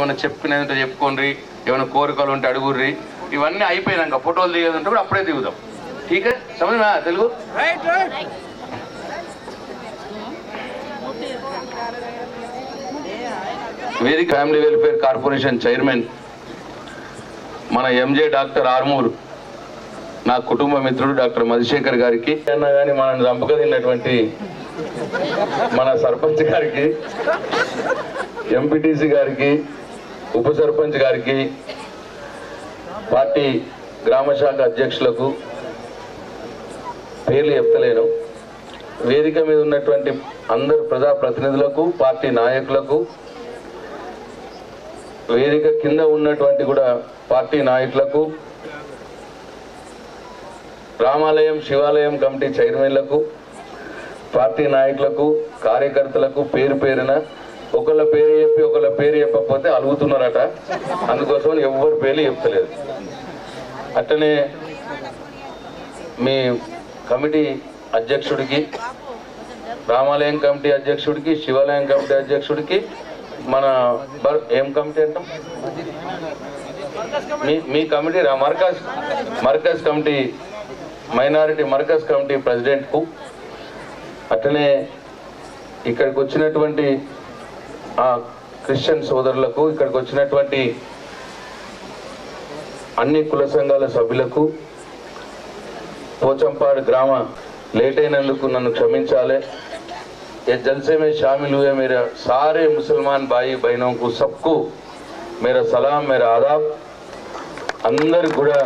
ఏమైనా చెప్పుకునేది చెప్పుకోండి ఏమైనా కోరికలు ఉంటే అడుగుర్రి. ఇవన్నీ అయిపోయినాక ఫోటోలు దిగేది ఉంటే కూడా అప్పుడే దిగుదాం ఠీకే సమజనా తెలుగు? వేదిక ఫ్యామిలీ వెల్ఫేర్ కార్పొరేషన్ చైర్మన్ మన ఎంజే డాక్టర్ ఆర్మూర్ నా కుటుంబ మిత్రుడు డాక్టర్ మధుశేఖర్ గారికి. అన్నా కానీ మనల్ని తిన్నటువంటి మన సర్పంచ్ గారికి ఎంపీటీసీ గారికి ఉప సర్పంచ్ గారికి పార్టీ గ్రామ శాఖ అధ్యక్షులకు పేర్లు చెప్తలేను. వేదిక మీద ఉన్నటువంటి అందరు ప్రజాప్రతినిధులకు పార్టీ నాయకులకు వేదిక కింద ఉన్నటువంటి కూడా పార్టీ నాయకులకు రామాలయం శివాలయం కమిటీ చైర్మన్లకు పార్టీ నాయకులకు కార్యకర్తలకు పేరు పేరున ఒకళ్ళ పేరు చెప్పి ఒకళ్ళ పేరు చెప్పకపోతే అలుగుతున్నారట. అందుకోసం ఎవరి పేర్లు చెప్తలేదు. అట్లనే మీ కమిటీ అధ్యక్షుడికి రామాలయం కమిటీ అధ్యక్షుడికి శివాలయం కమిటీ అధ్యక్షుడికి మన బర్- ఏం కమిటీ అంటాం? మీ మీ కమిటీ రా మర్కజ్ మర్కజ్ కమిటీ మైనారిటీ మర్కజ్ కమిటీ ప్రెసిడెంట్కు అట్లనే ఇక్కడికి వచ్చినటువంటి ఆ క్రిస్టియన్ సోదరులకు ఇక్కడికి వచ్చినటువంటి అన్ని కుల సంఘాల సభ్యులకు పోచంపాడు గ్రామ లేట్ అయినందుకు నన్ను క్షమించాలి ये जलसे में शामिल हुए मेरे सारे मुसलमान भाई बहनों को सबको मेरा सलाम मेरा आदाब అందరికి కూడా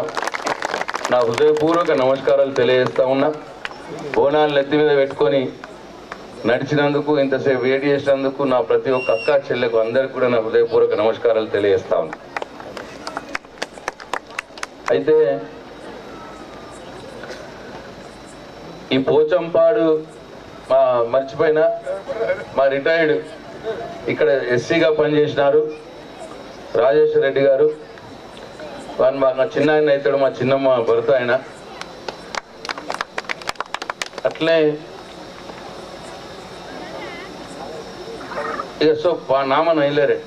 నా హృదయపూర్వక నమస్కారాలు తెలియజేస్తా ఉన్నా బోనాలు నెత్తి మీద పెట్టుకొని నడిచినందుకు ఇంతసేపు వేడి చేసినందుకు నా ప్రతి ఒక్క అక్క చెల్లెకు అందరికి కూడా నా హృదయపూర్వక నమస్కారాలు తెలియజేస్తా అయితే ఈ పోచంపాడు మా మర్చిపోయిన మా రిటైర్డ్ ఇక్కడ ఎస్సీగా పనిచేసినారు రాజేశ్వర రెడ్డి గారు. వాడు మా నా చిన్న ఆయన అవుతాడు మా చిన్నమ్మ భర్త ఆయన. అట్లే సో నామ నైలేరే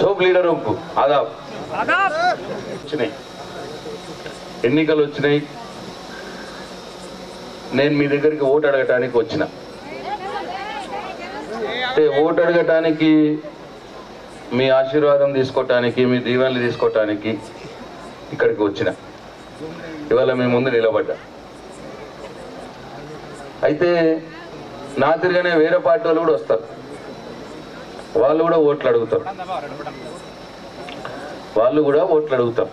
సోప్ లీడర్ ఉప్పు ఆదాబ్. వచ్చినాయి. ఎన్నికలు వచ్చినాయి. నేను మీ దగ్గరికి ఓటు అడగటానికి వచ్చిన. అంటే ఓటు అడగటానికి మీ ఆశీర్వాదం తీసుకోవటానికి మీ దీవెనలు తీసుకోవటానికి ఇక్కడికి వచ్చిన. ఇవాళ మీ ముందు నిలబడ్డా. అయితే నా తిరగనే వేరే పార్టీ వాళ్ళు కూడా వస్తారు. వాళ్ళు కూడా ఓట్లు అడుగుతారు. వాళ్ళు కూడా ఓట్లు అడుగుతారు.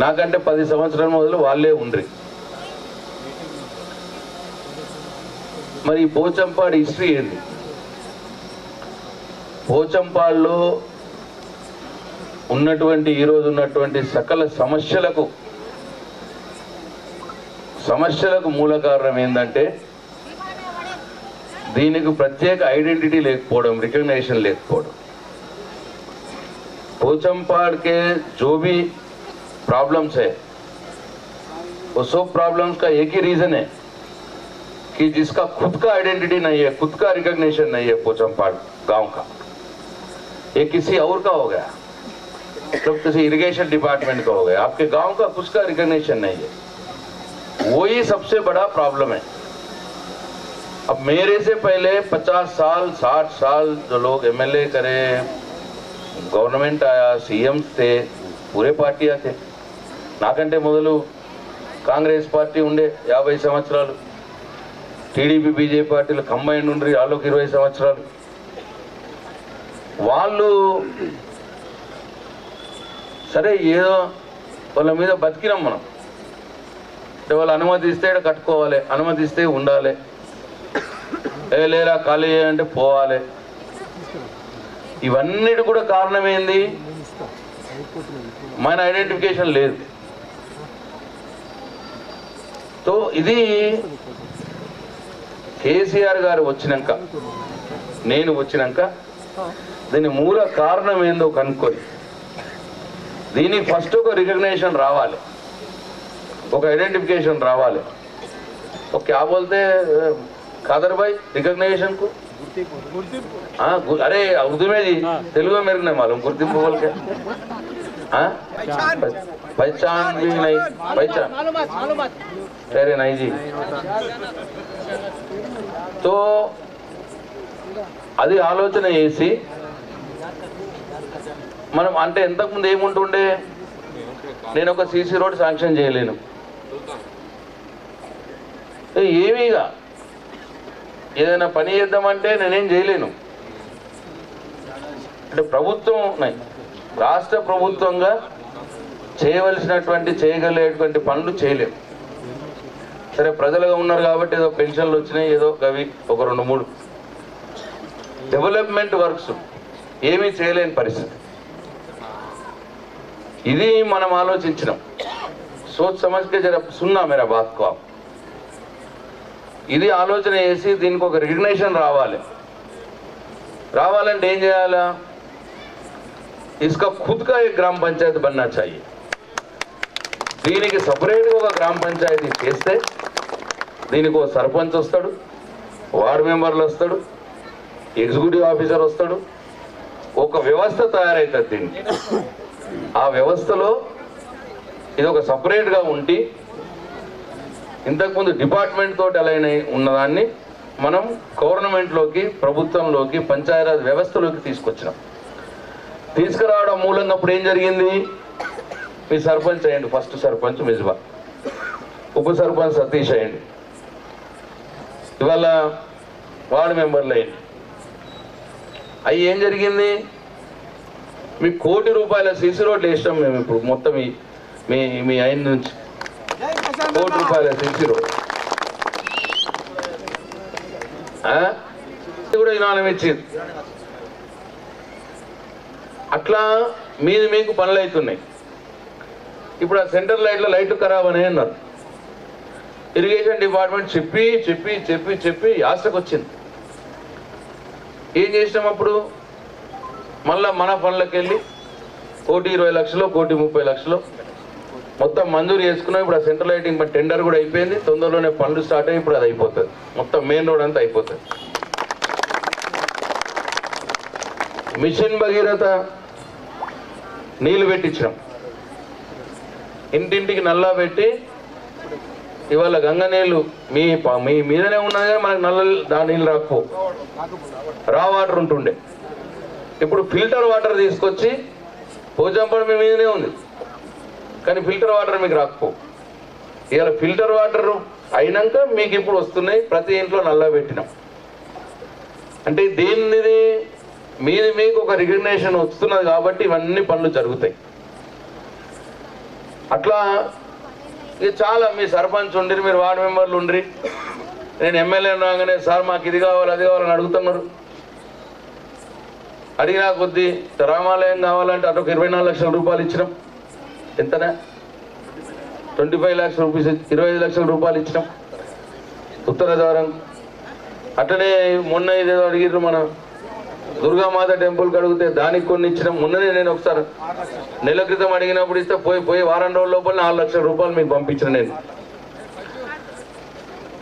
నాకంటే పది సంవత్సరాల మొదలు వాళ్ళే ఉండ్రి. మరి పోచంపాడు హిస్టరీ ఏంది? పోచంపాడులో ఉన్నటువంటి ఈరోజు ఉన్నటువంటి సకల సమస్యలకు సమస్యలకు మూల కారణం ఏంటంటే దీనికి ప్రత్యేక ఐడెంటిటీ లేకపోవడం రికగ్నేషన్ లేకపోవడం पोचमपाड़ के जो भी प्रॉब्लम्स है वो सब प्रॉब्लम्स का एक ही रीजन है कि जिसका खुद का आइडेंटिटी नहीं है खुद का रिकग्निशन नहीं है पोचमपाड़ गांव का ये किसी और का हो गया मतलब किसी इरिगेशन डिपार्टमेंट का हो गया आपके गांव का कुछ का रिकग्निशन नहीं है वही सबसे बड़ा प्रॉब्लम है अब मेरे से पहले 50 साल 60 साल जो लोग एमएलए करे గవర్నమెంట్ ఆయా సీఎంస్ తే పూరే పార్టీయా తే నాకంటే మొదలు కాంగ్రెస్ పార్టీ ఉండే యాభై సంవత్సరాలు టీడీపీ బీజేపీ పార్టీలు కంబైండ్ ఉండ్రి వాళ్ళకి ఇరవై సంవత్సరాలు వాళ్ళు సరే ఏదో వాళ్ళ మీద బతికినాం మనం అంటే వాళ్ళు అనుమతి ఇస్తే ఈడ కట్టుకోవాలి అనుమతి ఇస్తే ఉండాలి ఏ లేరా ఖాళీ అంటే పోవాలి. ఇవన్నిటి కూడా కారణం ఏంది? మన ఐడెంటిఫికేషన్ లేదు. సో ఇది కేసీఆర్ గారు వచ్చినాక నేను వచ్చినాక దీని మూల కారణం ఏందో కనుక్కొని దీనికి ఫస్ట్ ఒక రికగ్నేషన్ రావాలి. ఒక ఐడెంటిఫికేషన్ రావాలి. ఒక క్యాబ్ వెళ్తే ఖాదర్ భాయ్ రికగ్నేషన్ కు हाँ गु- अरे उर्दू में जी तेलुगु में मेरे को नहीं मालूम गुरदीप बोल के हाँ पहचान भी नहीं पहचान अरे नहीं जी तो అది ఆలోచన చేసి మనం అంటే ఇంతకుముందు ఏముంటుండే నేను ఒక సీసీ రోడ్ శాంక్షన్ చేయలేను ఏ, ఏమీగా ఏదైనా పని చేద్దామంటే నేనేం చేయలేను. అంటే ప్రభుత్వం ఉన్నాయి. రాష్ట్ర ప్రభుత్వంగా చేయవలసినటువంటి చేయగలిగేటువంటి పనులు చేయలేము. సరే ప్రజలుగా ఉన్నారు కాబట్టి ఏదో పెన్షన్లు వచ్చినాయి ఏదో అవి ఒక రెండు మూడు. డెవలప్మెంట్ వర్క్స్ ఏమీ చేయలేని పరిస్థితి. ఇది మనం ఆలోచించినాం. సోచ్ సమస్య జర సున్నా మేరా బాత్ కో ఇది ఆలోచన చేసి దీనికి ఒక రికగ్నేషన్ రావాలి. రావాలంటే ఏం చేయాలా? ఇసుక ఖుద్గా ఈ గ్రామ పంచాయతీ బన్నా చాయి. దీనికి సపరేట్గా ఒక గ్రామ పంచాయతీ చేస్తే దీనికి ఒక సర్పంచ్ వస్తాడు వార్డు మెంబర్లు వస్తాడు ఎగ్జిక్యూటివ్ ఆఫీసర్ వస్తాడు. ఒక వ్యవస్థ తయారవుతుంది దీనికి. ఆ వ్యవస్థలో ఇది ఒక సపరేట్గా ఉండి ఇంతకుముందు డిపార్ట్మెంట్ తోటి అలైన్ అయి ఉన్నదాన్ని మనం గవర్నమెంట్లోకి ప్రభుత్వంలోకి పంచాయరాజ్ వ్యవస్థలోకి తీసుకొచ్చినాం. తీసుకురావడం మూలంగా అప్పుడు ఏం జరిగింది? మీ సర్పంచ్ అయ్యండి ఫస్ట్ సర్పంచ్ మిజ్బా ఉప సర్పంచ్ సతీష్ అయ్యండి. ఇవాళ వార్డు మెంబర్లు అయ్యండి. అవి ఏం జరిగింది? మీ కోటి రూపాయల సీసీ రోడ్లు వేసినాం మేము ఇప్పుడు మొత్తం మీ మీ ఆయన నుంచి. కోటి రూపాయల సీసీ కూడా ఇనానం ఇచ్చింది అట్లా మీది మీకు పనులు అవుతున్నాయి ఇప్పుడు ఆ సెంటర్ లైట్లో లైట్ ఖరాబ్ అని అన్నారు ఇరిగేషన్ డిపార్ట్మెంట్ చెప్పి చెప్పి చెప్పి చెప్పి యాసకు వచ్చింది ఏం చేసినాం అప్పుడు మళ్ళా మన పనులకు వెళ్ళి కోటి ఇరవై లక్షలు కోటి ముప్పై లక్షలు మొత్తం మంజూరు చేసుకున్నాం. ఇప్పుడు ఆ సెంట్రల్ లైటింగ్ టెండర్ కూడా అయిపోయింది. తొందరలోనే పనులు స్టార్ట్ అయ్యి ఇప్పుడు అది అయిపోతుంది. మొత్తం మెయిన్ రోడ్ అంతా అయిపోతుంది. మిషన్ భగీరథ నీళ్ళు పెట్టించినాం. ఇంటింటికి నల్లా పెట్టి ఇవాళ గంగ నీళ్ళు మీ ప- మీ మీదనే ఉన్నది కానీ మనకు నల్ల దా నీళ్ళు రాకపో. రా వాటర్ ఉంటుండే. ఇప్పుడు ఫిల్టర్ వాటర్ తీసుకొచ్చి పోచంపడి మీ మీదనే ఉంది. కానీ ఫిల్టర్ వాటర్ మీకు రాకపో. ఇవాళ ఫిల్టర్ వాటర్ అయినాక మీకు ఇప్పుడు వస్తున్నాయి ప్రతి ఇంట్లో నల్లా పెట్టినాం. అంటే దేనిది? మీది మీకు ఒక రికగ్నేషన్ వస్తున్నది కాబట్టి ఇవన్నీ పనులు జరుగుతాయి. అట్లా ఇది చాలా మీ సర్పంచ్ ఉండ్రి మీరు వార్డు మెంబర్లు ఉండ్రి. నేను ఎమ్మెల్యే రాగానే సార్ మాకు ఇది కావాలి అది కావాలని అడుగుతున్నారు. అడిగినా కొద్దీ రామాలయం కావాలంటే అటు ఒక ఇరవై నాలుగు లక్షల రూపాయలు ఇచ్చినాం. ఎంతనా? ట్వంటీ ఫైవ్ ల్యాక్స్ రూపీస్ ఇరవై ఐదు లక్షల రూపాయలు ఇచ్చినాం. ఉత్తర ద్వారం. అట్లనే మొన్న ఇదేదో అడిగిర్రు మన దుర్గామాత టెంపుల్కి అడిగితే దానికి కొన్ని ఇచ్చినాం. మొన్ననే నేను ఒకసారి నెల క్రితం అడిగినప్పుడు ఇస్తే పోయి పోయి వారం రోజుల లోపల నాలుగు లక్షల రూపాయలు మీకు పంపించిన నేను.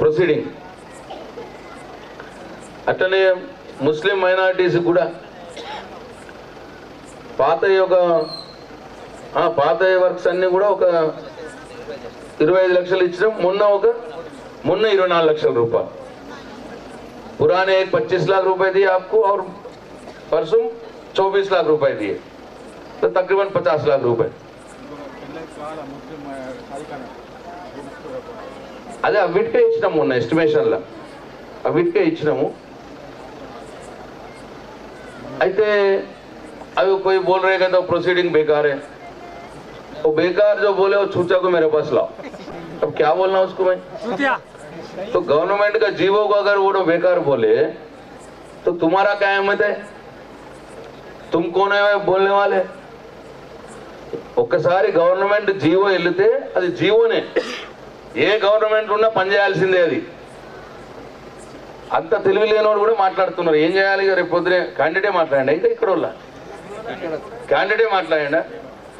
ప్రొసీడింగ్ అట్లనే ముస్లిం మైనారిటీస్ కూడా పాత యొక్క ఆ, పాత వర్క్స్ అన్ని కూడా ఒక ఇరవై ఐదు లక్షలు ఇచ్చినాం మొన్న ఒక మొన్న ఇరవై నాలుగు లక్షల రూపాయలు पुराने एक पच्चीस लाख रुपए दिए आपको और परसों चौबीस लाख रुपए दिए तो तकरीबन पचास लाख रुपए అదే అవిటికే ఇచ్చినాము మొన్న ఎస్టిమేషన్లో అవిటికే ఇచ్చినాము అయితే अभी कोई बोल रहे हैं तो प्रोसीडिंग बेकार है वो बेकार जो बोले वो चूचा को मेरे पास लाओ अब क्या बोलना उसको मैं तो गवर्नमेंट का जीवो को अगर वो लोग बेकार बोले तो तुम्हारा क्या अहमत है तुम कौन है बोलने वाले ఒక్కసారి గవర్నమెంట్ జీవో వెళితే అది జీవోనే ఏ గవర్నమెంట్ ఉన్నా పనిచేయాల్సిందే అది అంత తెలివి లేనివాడు కూడా మాట్లాడుతున్నారు ఏం చేయాలి ఇక రేపు పొద్దునే క్యాండిడేట్ మాట్లాడండి అయితే ఇక్కడ వాళ్ళ క్యాండిడేట్ మాట్లాడండి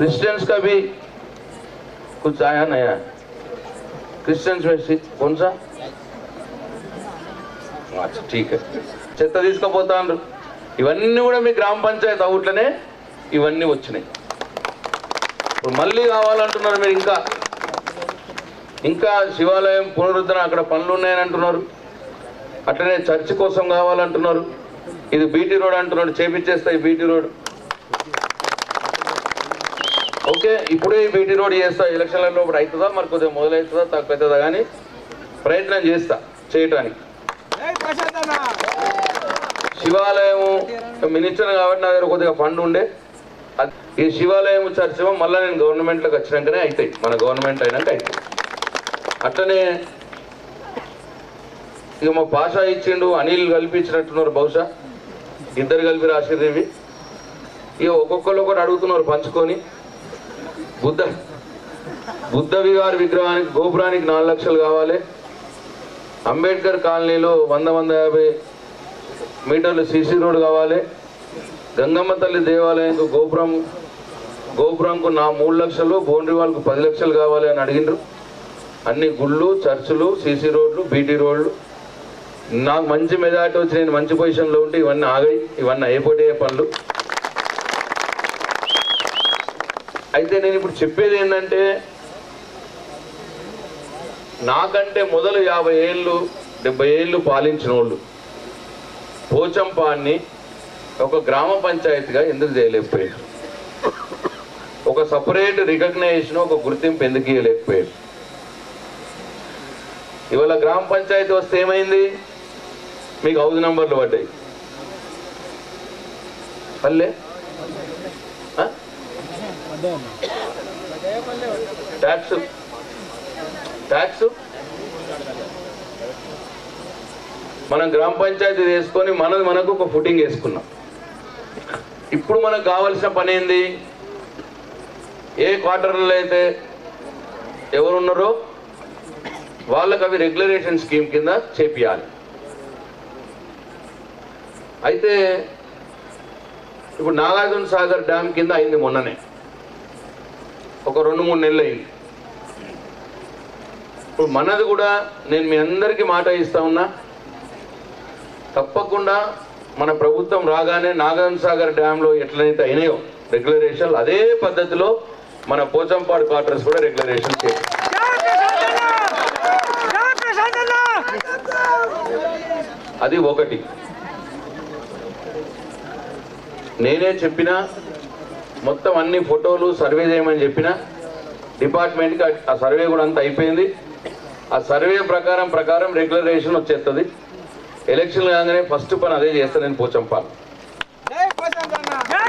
क्रिश्चियंस का भी कुछ आया नया क्रिश्चियंस में से कौन सा అచ్చా ఠీక్ చెత్త తీసుకుపోతాను ఇవన్నీ కూడా మీ గ్రామ పంచాయతీ అవుట్లనే ఇవన్నీ వచ్చినాయి ఇప్పుడు మళ్ళీ కావాలంటున్నారు మీరు ఇంకా ఇంకా శివాలయం పునరుద్ధరణ అక్కడ పనులు ఉన్నాయని అంటున్నారు అట్లనే చర్చ్ కోసం కావాలంటున్నారు ఇది బీటీ రోడ్ అంటున్నాడు చేపించేస్తా ఈ బీటీ రోడ్ ఓకే ఇప్పుడే బీటీ రోడ్ చేస్తా. ఎలక్షన్లలో ఇప్పుడు అవుతుందా మరి కొద్దిగా మొదలవుతుందా తక్కువ అవుతుందా కానీ ప్రయత్నం చేస్తా చేయటానికి. శివాలయము మినిస్టర్ కాబట్టి నా దగ్గర కొద్దిగా ఫండ్ ఉండే. ఈ శివాలయం చర్చ మళ్ళీ నేను గవర్నమెంట్లోకి వచ్చినాకనే అవుతాయి మన గవర్నమెంట్ అయినాక అవుతాయి అట్లనే ఇక మా భాష ఇచ్చిండు అనిల్ కల్పించినట్టున్నారు బహుశా. ఇద్దరు కలిపి రాసిర్రు ఇవి. ఇక ఒక్కొక్కరు ఒకటి అడుగుతున్నారు పంచుకొని. బుద్ధ బుద్ధ విహార్ విగ్రహానికి గోపురానికి నాలుగు లక్షలు కావాలి. అంబేద్కర్ కాలనీలో వంద వంద యాభై మీటర్లు సీసీ రోడ్ కావాలి. గంగమ్మ తల్లి దేవాలయంకు గోపురం గోపురంకు నా మూడు లక్షలు బౌండరీ వాళ్ళకు పది లక్షలు కావాలి అని అడిగిండ్రు. అన్ని గుళ్ళు చర్చులు సీసీ రోడ్లు బీటీ రోడ్లు. నాకు మంచి మెజార్టీ వచ్చి నేను మంచి పొజిషన్లో ఉంటే ఇవన్నీ ఆగాయి ఇవన్నీ అయిపోయే పనులు. అయితే నేను ఇప్పుడు చెప్పేది ఏంటంటే నాకంటే మొదలు యాభై ఏళ్ళు డెబ్బై ఏళ్ళు పాలించిన వాళ్ళు పోచంపాన్ని ఒక గ్రామ పంచాయతీగా ఎందుకు చేయలేకపోయారు? ఒక సపరేట్ రికగ్నైజేషన్ ఒక గుర్తింపు ఎందుకు ఇవ్వలేకపోయారు ఇవాళ గ్రామ పంచాయతీ వస్తే ఏమైంది? మీకు హౌస్ నంబర్లు పడ్డాయి. పల్లె? ట్యాక్స్. ట్యాక్స్. మనం గ్రామ పంచాయతీ వేసుకొని మనది మనకు ఒక ఫుటింగ్ వేసుకున్నాం. ఇప్పుడు మనకు కావాల్సిన పని ఏంది? ఏ క్వార్టర్లో అయితే ఎవరున్నారో వాళ్ళకి అవి రెగ్యులరేషన్ స్కీమ్ కింద చేపియాలి. అయితే ఇప్పుడు నాగార్జున సాగర్ డ్యామ్ కింద అయింది మొన్ననే. ఒక రెండు మూడు నెలలు అయింది. ఇప్పుడు మనది కూడా నేను మీ అందరికీ మాట ఇస్తా ఉన్నా తప్పకుండా మన ప్రభుత్వం రాగానే నాగార్జున సాగర్ డ్యాంలో ఎట్లయితే అయినాయో రెగ్యులరేషన్ అదే పద్ధతిలో మన పోచంపాడు క్వార్టర్స్ కూడా రెగ్యులరేషన్ చేయాలి. అది ఒకటి. నేనే చెప్పిన మొత్తం అన్ని ఫోటోలు సర్వే చేయమని చెప్పిన డిపార్ట్మెంట్కి ఆ- సర్వే కూడా అంతా అయిపోయింది. ఆ సర్వే ప్రకారం ప్రకారం రెగ్యులరేషన్ వచ్చేస్తుంది. ఎలక్షన్ కాగానే ఫస్ట్ పని అదే చేస్తాను నేను పోచంపాలు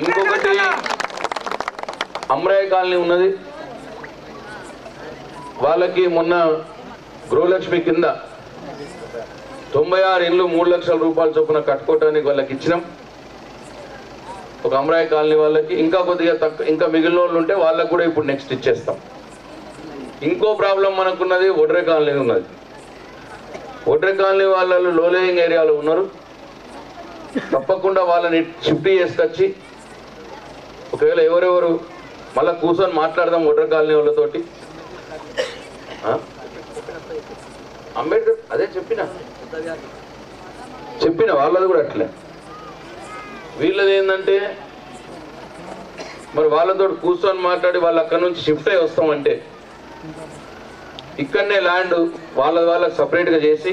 ఇంకొకటి అమరాయ కాలనీ ఉన్నది. వాళ్ళకి మొన్న గృహలక్ష్మి కింద తొంభై ఆరు ఇళ్ళు మూడు లక్షల రూపాయల చొప్పున కట్టుకోవటానికి వాళ్ళకి ఇచ్చినాం. ఒక అమరాయ కాలనీ వాళ్ళకి ఇంకా కొద్దిగా తక్కువ ఇంకా మిగిలిన వాళ్ళు ఉంటే వాళ్ళకి కూడా ఇప్పుడు నెక్స్ట్ ఇచ్చేస్తాం. ఇంకో ప్రాబ్లం మనకున్నది ఒడ్రే కాలనీ ఉన్నది. ఒడ్రే కాలనీ వాళ్ళు లో లేయింగ్ ఏరియాలో ఉన్నారు. తప్పకుండా వాళ్ళని షిఫ్ట్ చేసుకొచ్చి ఒకవేళ ఎవరెవరు మళ్ళీ కూర్చొని మాట్లాడదాం ఒడ్ర కాలనీ వాళ్ళతోటి. అంబేద్కర్ అదే చెప్పిన? చెప్పిన వాళ్ళది కూడా అట్లే. వీళ్ళది ఏంటంటే మరి వాళ్ళతో కూర్చొని మాట్లాడి వాళ్ళు అక్కడ నుంచి షిఫ్ట్ అయ్యి వస్తామంటే ఇక్కడనే ల్యాండ్ వాళ్ళ వాళ్ళకి సపరేట్గా చేసి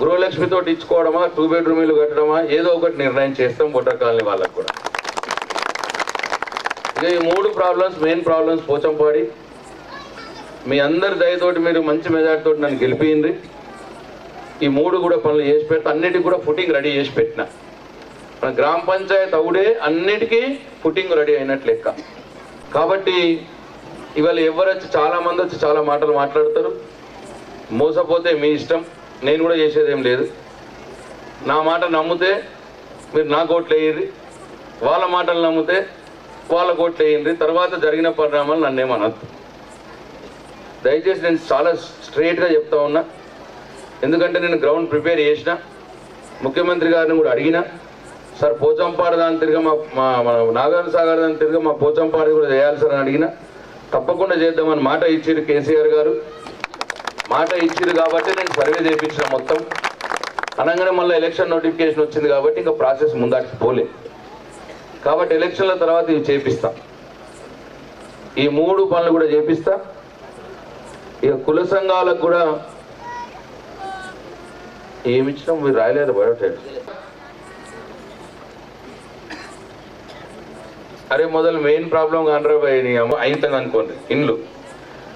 గృహలక్ష్మితో ఇచ్చుకోవడమా టూ బెడ్రూమ్ ఇల్లు కట్టడమా ఏదో ఒకటి నిర్ణయం చేస్తాం బొట్టర్ కాలనీ వాళ్ళకు కూడా. ఇక ఈ మూడు ప్రాబ్లమ్స్ మెయిన్ ప్రాబ్లమ్స్ పోచంపాడి. మీ అందరి దయతోటి మీరు మంచి మెజార్టీతో నన్ను గెలిపింది ఈ మూడు కూడా పనులు చేసి పెట్టి అన్నిటికి కూడా ఫుటింగ్ రెడీ చేసి పెట్టిన. మన గ్రామ పంచాయత్ అవుడే అన్నిటికీ ఫుటింగ్ రెడీ అయినట్లు లెక్క. కాబట్టి ఇవాళ ఎవరు వచ్చి చాలా మంది వచ్చి చాలా మాటలు మాట్లాడతారు. మోసపోతే మీ ఇష్టం. నేను కూడా చేసేదేం లేదు. నా మాట నమ్మితే మీరు నా కోట్లు వేయండి. వాళ్ళ మాటలు నమ్మితే వాళ్ళ కోట్లు వేయండి. తర్వాత జరిగిన పరిణామాలు నన్నేమనద్దు దయచేసి నేను చాలా స్ట్రైట్గా చెప్తా ఉన్నా. ఎందుకంటే నేను గ్రౌండ్ ప్రిపేర్ చేసిన ముఖ్యమంత్రి గారిని కూడా అడిగిన సార్ పోచంపాడు దాని తిరిగి మా మా మన నాగార్జున సాగర్ దాని తిరిగి మా పోచంపాడు కూడా చేయాలి సార్ అని అడిగిన. తప్పకుండా చేద్దామని మాట ఇచ్చారు కేసీఆర్ గారు. మాట ఇచ్చారు కాబట్టి నేను సర్వే చేయించిన మొత్తం. అనగానే మళ్ళీ ఎలక్షన్ నోటిఫికేషన్ వచ్చింది కాబట్టి ఇంకా ప్రాసెస్ ముందాటికి పోలే. కాబట్టి ఎలక్షన్ల తర్వాత ఇవి చేపిస్తా. ఈ మూడు పనులు కూడా చేపిస్తా. ఇక కుల సంఘాలకు కూడా ఏమిచ్చినా మీరు రాయలేదు బయోటెక్ అరే మొదలు మెయిన్ ప్రాబ్లం కానరా అయితం అనుకోండి. ఇండ్లు.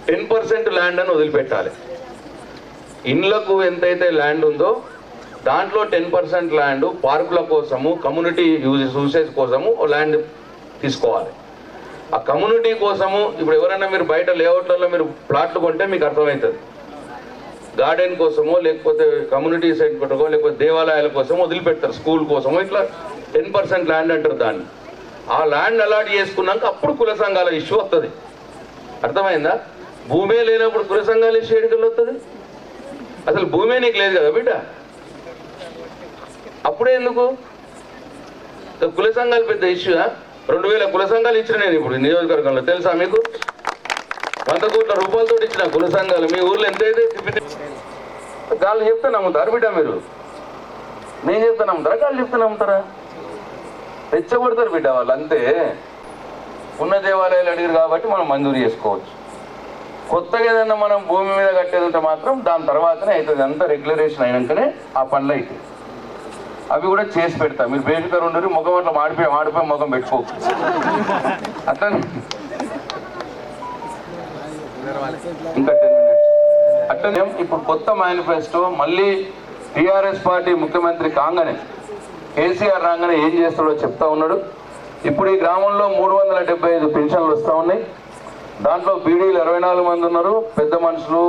టెన్ పర్సెంట్ ల్యాండ్ అని వదిలిపెట్టాలి. ఇండ్లకు ఎంతైతే ల్యాండ్ ఉందో దాంట్లో టెన్ పర్సెంట్ ల్యాండ్ పార్కుల కోసము కమ్యూనిటీ యూజ్ యూసేజ్ కోసము ల్యాండ్ తీసుకోవాలి. ఆ కమ్యూనిటీ కోసము ఇప్పుడు ఎవరైనా మీరు బయట లేఅవుట్లలో మీరు ప్లాట్లు కొంటే మీకు అర్థమవుతుంది. గార్డెన్ కోసమో లేకపోతే కమ్యూనిటీ సైడ్ లేకపోతే దేవాలయాల కోసం వదిలిపెడతారు స్కూల్ కోసమో ఇట్లా టెన్ పర్సెంట్ ల్యాండ్ అంటారు దాన్ని. ఆ ల్యాండ్ అలాట్ చేసుకున్నాక అప్పుడు కుల సంఘాల ఇష్యూ వస్తుంది అర్థమైందా? భూమే లేనప్పుడు కుల సంఘాల ఇష్యూ ఎడుకలు వస్తుంది అసలు భూమే నీకు లేదు కదా బిడ్డ? అప్పుడే ఎందుకు? కుల సంఘాలు పెద్ద ఇష్యూ రెండు వేల కుల సంఘాలు ఇచ్చిన నేను ఇప్పుడు నియోజకవర్గంలో తెలుసా మీకు? వంద కోట్ల రూపాయలతో ఇచ్చిన కుల సంఘాలు మీ ఊర్లో ఎంత అయితే గాళ్ళు చెప్తే నమ్ముతారు బిడ్డ మీరు? నేను చెప్తే నమ్ముతారా? గాళ్ళు చెప్తే నమ్ముతారా? రెచ్చగొడతారు బిడ్డ వాళ్ళు అంతే. ఉన్న దేవాలయాలు అడిగారు కాబట్టి మనం మంజూరు చేసుకోవచ్చు. కొత్తగా ఏదైనా మనం భూమి మీద కట్టేది ఉంటే మాత్రం దాని తర్వాతనే అవుతుంది. అంతా రెగ్యులరేషన్ అయినాకనే ఆ పనులు అవుతాయి. అవి కూడా చేసి పెడతా. మీరు బేసికర్ ఉండరు ముఖం అట్లా మాడిపోయి మాడిపోయి ముఖం పెట్టుకో అట్లా ఇంకా టెన్ మినిట్స్ అట్లనే ఇప్పుడు కొత్త మేనిఫెస్టో మళ్ళీ టిఆర్ఎస్ పార్టీ ముఖ్యమంత్రి కాగానే కేసీఆర్ రాగానే ఏం చేస్తాడో చెప్తా ఉన్నాడు. ఇప్పుడు ఈ గ్రామంలో మూడు వందల డెబ్బై ఐదు పెన్షన్లు వస్తూ ఉన్నాయి. దాంట్లో బీడీలు ఇరవై నాలుగు మంది ఉన్నారు. పెద్ద మనుషులు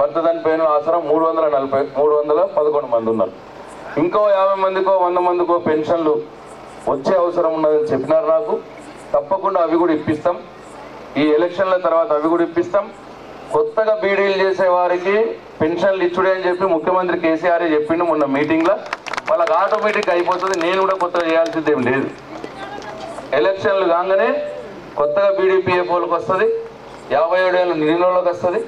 వర్తదని పైన ఆసరం మూడు వందల నలభై మూడు వందల పదకొండు మంది ఉన్నారు. ఇంకో యాభై మందికో వంద మందికో పెన్షన్లు వచ్చే అవసరం ఉన్నదని చెప్పినారు నాకు. తప్పకుండా అవి కూడా ఇప్పిస్తాం. ఈ ఎలక్షన్ల తర్వాత అవి కూడా ఇప్పిస్తాం. కొత్తగా బీడీలు చేసే వారికి పెన్షన్లు ఇచ్చుడే అని చెప్పి ముఖ్యమంత్రి కేసీఆర్ చెప్పిండు మొన్న మీటింగ్లో. వాళ్ళకి ఆటోమేటిక్ అయిపోతుంది. నేను కూడా కొత్తగా చేయాల్సింది ఏం లేదు. ఎలక్షన్లు కాగానే కొత్తగా బీడీపీఎఫ్ఓలకు వస్తుంది. యాభై ఏడు ఏళ్ళ నిధిలోకి వస్తుంది.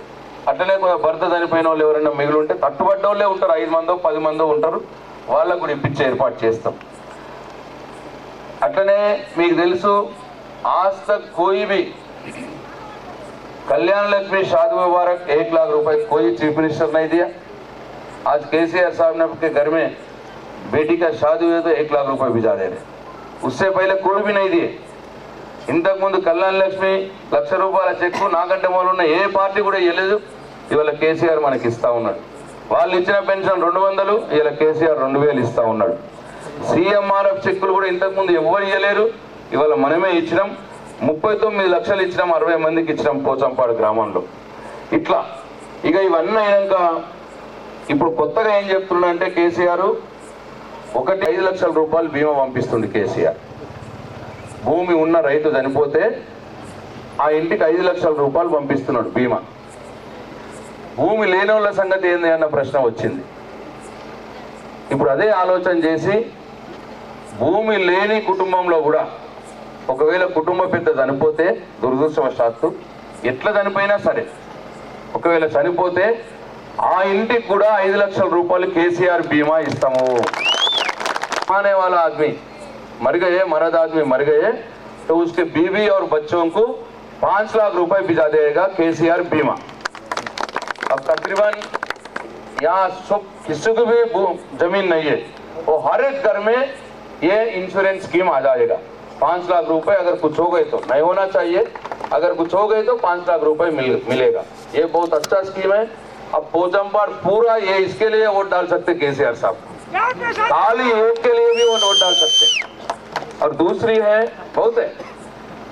అట్లనే భర్త చనిపోయిన వాళ్ళు ఎవరైనా మిగిలి ఉంటే తట్టుబడ్డ వాళ్ళే ఉంటారు. ఐదు మందో పది మందో ఉంటారు. వాళ్ళకు కూడా ఇప్పించే ఏర్పాటు చేస్తాం. అట్లనే మీకు తెలుసు ఆస్త తక్ कल्याण लक्ष्मी शादी मुबारक एक लाख रुपए कोई चीफ मिनिस्टर नहीं दिया आज केसीआर साहब ने अपने घर में बेटी का शादी हुई तो एक लाख रुपए भिजा दे रहे उससे पहले कोई भी नहीं दिए ఇంతకు ముందు కళ్యాణ్ లక్ష్మి లక్ష రూపాయల చెక్కు నాకంటే మొదలు ఉన్న ఏ పార్టీ కూడా ఇవ్వలేదు ఇవాళ కేసీఆర్ మనకి ఇస్తా ఉన్నాడు వాళ్ళు ఇచ్చిన పెన్షన్ రెండు వందలు ఇవాళ కేసీఆర్ రెండు వేలు ఇస్తా ఉన్నాడు సీఎంఆర్ఎఫ్ చెక్కులు కూడా ఇంతకు ముందు ఎవరు ఇవ్వలేరు ఇవాళ మనమే ఇచ్చినాం ముప్పై తొమ్మిది లక్షలు ఇచ్చినాం అరవై మందికి ఇచ్చినాం పోచంపాడు గ్రామంలో. ఇట్లా. ఇక ఇవన్నీ అయినాక ఇప్పుడు కొత్తగా ఏం చెప్తున్నా అంటే కేసీఆర్ ఒకటి ఐదు లక్షల రూపాయలు బీమా పంపిస్తుంది కేసీఆర్. భూమి ఉన్న రైతు చనిపోతే ఆ ఇంటికి ఐదు లక్షల రూపాయలు పంపిస్తున్నాడు బీమా. భూమి లేని వాళ్ళ సంగతి ఏంది అన్న ప్రశ్న వచ్చింది. ఇప్పుడు అదే ఆలోచన చేసి భూమి లేని కుటుంబంలో కూడా ఒకవేళ కుటుంబ పెద్ద చనిపోతే దురదృష్టవశాత్తు ఎట్లా చనిపోయినా సరే ఒకవేళ చనిపోతే ఆ ఇంటికి కూడా ఐదు లక్షల రూపాయలు కేసీఆర్ బీమా ఇస్తాము आने वाला आदमी मर गए मरद आदमी मर गए तो उसके बीवी और बच्चों को पांच लाख रुपए भिजा देगा केसीआर बीमा अब तकरीबन यहाँ सब किसी को भी भू- जमीन नहीं है वो हर एक घर में ये इंश्योरेंस स्कीम आ जाएगा पांच लाख रुपए अगर कुछ हो गए तो नहीं होना चाहिए अगर कुछ हो गए तो पांच लाख रुपए मिल मिलेगा ये बहुत अच्छा स्कीम है अब पोचमपाड़ पूरा ये इसके लिए वोट डाल सकते केसीआर साहब खाली एक के लिए भी वो वोट डाल सकते हैं। और दूसरी है बहुत है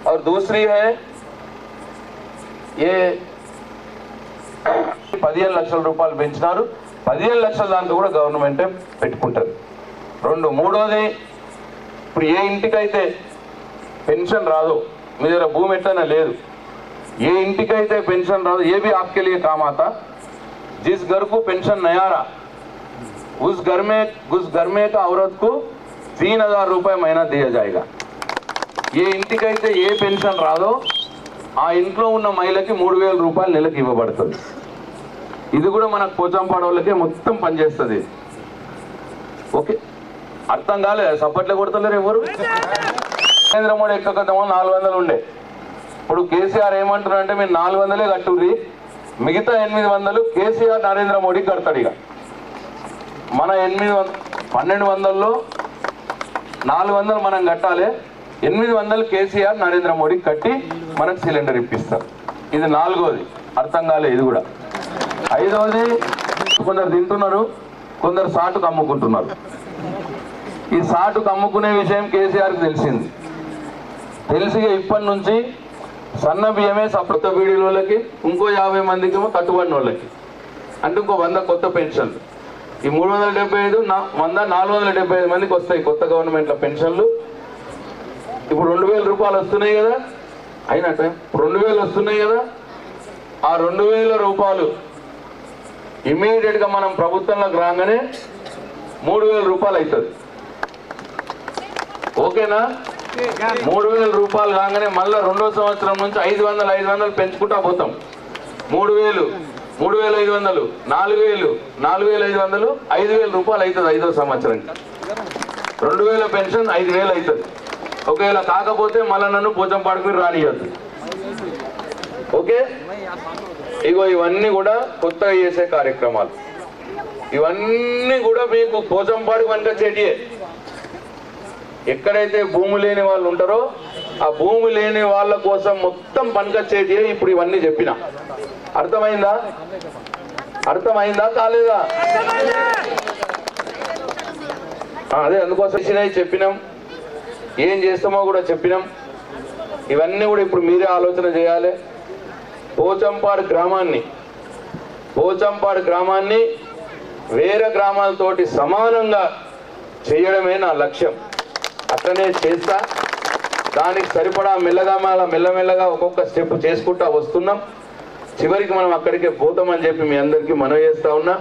और दूसरी है ఏ పదిహేను లక్షల రూపాయలు పెంచినారు పదిహేను లక్షల దాంట్లో కూడా గవర్నమెంటే పెట్టుకుంటుంది రెండు మూడోది ఇప్పుడు ఏ ఇంటికైతే పెన్షన్ రాదు మీ దగ్గర భూమి ఎట్లయినా లేదు ఏ ఇంటికైతే పెన్షన్ రాదు ఏ भी आपके लिए काम आता जिस घर को पेंशन नहीं आ रहा उस घर में उस घर में का औरत को तीन हजार रुपये महीना दिया जाएगा ఏ ఇంటికైతే ఏ పెన్షన్ రాదో ఆ ఇంట్లో ఉన్న మహిళకి మూడు వేల రూపాయలు నెలకు ఇవ్వబడుతుంది ఇది కూడా మన పోచంపాడు వాళ్ళకే మొత్తం పనిచేస్తుంది ఓకే అర్థం కాలే సప్పట్లే కొడతలేరు ఎవరు నరేంద్ర మోడీ ఎక్కకద్దామో నాలుగు వందలు ఉండే. ఇప్పుడు కేసీఆర్ ఏమంటున్నారు అంటే మీరు నాలుగు వందలే కట్టుర్రి మిగతా ఎనిమిది వందలు కేసీఆర్ నరేంద్ర మోడీ కడతాడు ఇక. మన ఎనిమిది వంద పన్నెండు వందల్లో నాలుగు వందలు మనం కట్టాలి ఎనిమిది వందలు కేసీఆర్ నరేంద్ర మోడీ కట్టి మనకు సిలిండర్ ఇప్పిస్తారు. ఇది నాలుగోది. అర్థం కాలే ఇది కూడా. ఐదవది కొందరు తింటున్నారు కొందరు సాటుకు అమ్ముకుంటున్నారు. ఈ సాటుకు అమ్ముకునే విషయం కేసీఆర్కి తెలిసింది. తెలిసిగా ఇప్పటి నుంచి సన్న బియ్యమే సప్రత బీడీల వాళ్ళకి ఇంకో యాభై మందికి ఏమో కట్టుబడిన వాళ్ళకి. అంటే ఇంకో వంద కొత్త పెన్షన్లు. ఈ మూడు వందల డెబ్బై ఐదు వంద నాలుగు వందల డెబ్బై ఐదు మందికి వస్తాయి కొత్త గవర్నమెంట్ల పెన్షన్లు. ఇప్పుడు రెండు వేల రూపాయలు వస్తున్నాయి కదా. అయినట్ట? రెండు వేలు వస్తున్నాయి కదా. ఆ రెండు వేల రూపాయలు ఇమీడియట్గా మనం ప్రభుత్వంలోకి రాగానే మూడు వేల రూపాయలు అవుతుంది. ఓకేనా? మూడు వేల రూపాయలు కాగానే మళ్ళీ రెండో సంవత్సరం నుంచి ఐదు వందలు ఐదు వందలు పెంచుకుంటా పోతాం. మూడు వేలు మూడు వేల ఐదు వందలు నాలుగు వేలు నాలుగు వేల ఐదు వందలు ఐదు వేల రూపాయలు అవుతుంది ఐదో సంవత్సరానికి రెండు వేల పెన్షన్ ఐదు వేలు అవుతుంది. ఒకవేళ కాకపోతే మళ్ళీ నన్ను పూజం పాడుకుని రానియద్దు. ఓకే? ఇగో ఇవన్నీ కూడా కొత్తగా చేసే కార్యక్రమాలు. ఇవన్నీ కూడా మీకు పోచంపాడు వంట చెడియే ఎక్కడైతే భూమి లేని వాళ్ళు ఉంటారో ఆ భూమి లేని వాళ్ళ కోసం మొత్తం పనికొచ్చేది ఇప్పుడు ఇవన్నీ చెప్పిన. అర్థమైందా? అర్థమైందా కాలేదా? అదే అందుకోసం వచ్చినాయి చెప్పినాం. ఏం చేస్తామో కూడా చెప్పినాం. ఇవన్నీ కూడా ఇప్పుడు మీరే ఆలోచన చేయాలి. పోచంపాడు గ్రామాన్ని పోచంపాడు గ్రామాన్ని వేరే గ్రామాలతోటి సమానంగా చేయడమే నా లక్ష్యం. అట్లనే చేస్తా. దానికి సరిపడా మెల్లగా మళ్ళా మెల్లమెల్లగా ఒక్కొక్క స్టెప్ చేసుకుంటా వస్తున్నాం. చివరికి మనం అక్కడికే పోతామని చెప్పి మీ అందరికీ మనవి చేస్తా ఉన్నా.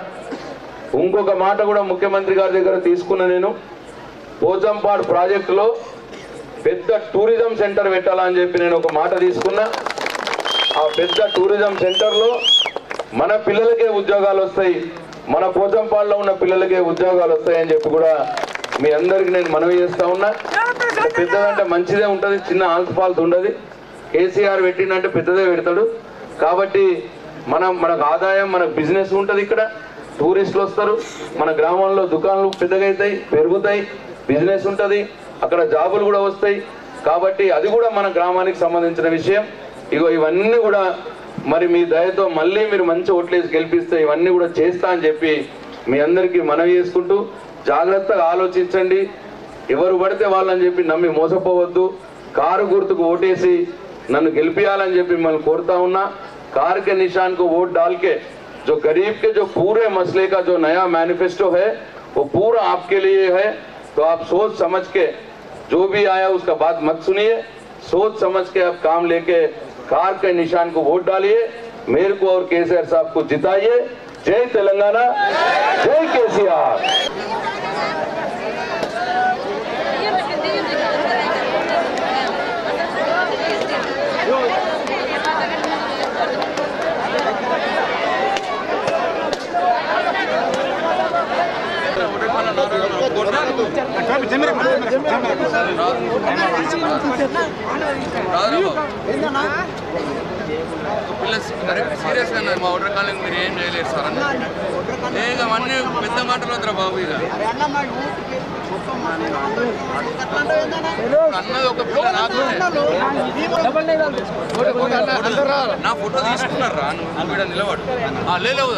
ఇంకొక మాట కూడా ముఖ్యమంత్రి గారి దగ్గర తీసుకున్న నేను. పోచంపాడు ప్రాజెక్టులో పెద్ద టూరిజం సెంటర్ పెట్టాలని చెప్పి నేను ఒక మాట తీసుకున్నా. ఆ పెద్ద టూరిజం సెంటర్లో మన పిల్లలకే ఉద్యోగాలు వస్తాయి. మన పోచంపాడులో ఉన్న పిల్లలకే ఉద్యోగాలు వస్తాయని చెప్పి కూడా మీ అందరికి నేను మనవి చేస్తా ఉన్నా. పెద్దదంటే మంచిదే ఉంటుంది చిన్న ఆల్ఫాల్త్ ఉండదు. కేసీఆర్ పెట్టిండంటే పెద్దదే పెడతాడు. కాబట్టి మనం మనకు ఆదాయం మనకు బిజినెస్ ఉంటుంది ఇక్కడ. టూరిస్టులు వస్తారు మన గ్రామంలో దుకాణాలు పెద్దగా అవుతాయి పెరుగుతాయి బిజినెస్ ఉంటుంది అక్కడ జాబులు కూడా వస్తాయి. కాబట్టి అది కూడా మన గ్రామానికి సంబంధించిన విషయం. ఇగో ఇవన్నీ కూడా మరి మీ దయతో మళ్ళీ మీరు మంచి ఓట్లేసి గెలిపిస్తే ఇవన్నీ కూడా చేస్తా అని చెప్పి మీ అందరికీ మనవి చేసుకుంటూ జాగ్రత్తగా ఆలోచించండి ఎవరు పడితే వాళ్ళని చెప్పి నమ్మి మోసపోవద్దు కారు గుర్తుకు ఓటేసి నన్ను గెలిపియాలని చెప్పి మిమ్మల్ని కోరుతా ఉన్నా कार के निशान को वोट डाल के जो गरीब के जो पूरे मसले का जो नया मैनिफेस्टो है वो पूरा आपके लिए है तो आप सोच समझ के जो भी आया उसका बात मत सुनिए सोच समझ के आप काम लेके कार के निशान को वोट डालिए मेरे को और केसीआर साहब को जिताइए ஜெய் தெலுங்கானா ஜெய் கேசிஆர். రాదు సీరియస్గా మా ఓటర్ కాలనీ మీరు ఏం చేయలేరు సార్ అన్న ఏ ఇక అవన్నీ పెద్ద మాటలు వద్దురా బాబు ఇక అన్నది ఒక పిల్ల నాకు నా ఫోటో తీసుకున్నారా నువ్వు ఇక్కడ నిలబడు ఆ, లే లేవు